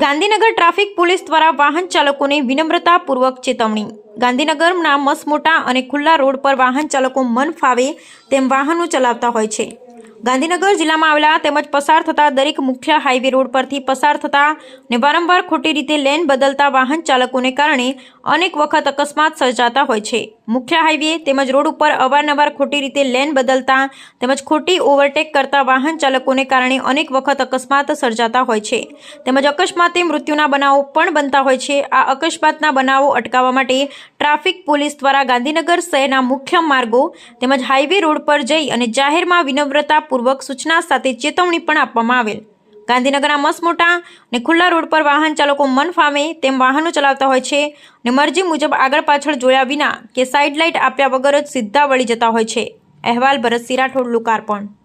Gandhinagar traffic police દ્વારા વાહન ચાલકોને વિનમ્રતાપૂર્વક ચેતવણી. ગાંધીનગરના મસમોટા અને ખુલ્લા રોડ પર વાહન ચાલકો મન ફાવે તેમ વાહનો ચલાવતા હોય છે. ગાંધીનગર જિલ્લામાં આવેલા તેમજ પસાર થતા દરેક મુખ્ય હાઈવે રોડ પરથી પસાર થતા ને વારંવાર ખોટી રીતે લેન બદલતા વાહન ચાલકોને કારણે અનેક વખત અકસ્માત સર્જાતા હોય છે. મુખ્ય હાઈવે તેમજ રોડ ઉપર અવારનવાર ખોટી રીતે લેન બદલતા તેમજ ખોટી ઓવરટેક કરતા વાહન ચાલકોને કારણે અનેક વખત અકસ્માત સર્જાતા હોય છે. તેમજ અકસ્માતે મૃત્યુના બનાવો પણ બનતા હોય છે. આ અકસ્માતના બનાવો અટકાવવા માટે ટ્રાફિક પોલીસ દ્વારા ગાંધીનગર શહેરના મુખ્ય માર્ગો તેમજ હાઈવે રોડ પર જઈ અને જાહેરમાં વિનમ્રતાપૂર્વક સૂચના સાથે ચેતવણી પણ આપવામાં આવેલ. ગાંધીનગરના મસમોટા અને ખુલ્લા રોડ પર વાહન ચાલકો મન ફામે તેમ વાહનો ચલાવતા હોય છે ને મરજી મુજબ આગળ પાછળ જોયા વિના કે સાઇડ લાઇટ આપ્યા વગર જ સીધા વળી જતા હોય છે. અહેવાલ ભરતસિંહ રાઠોડ, લોકાર્પણ.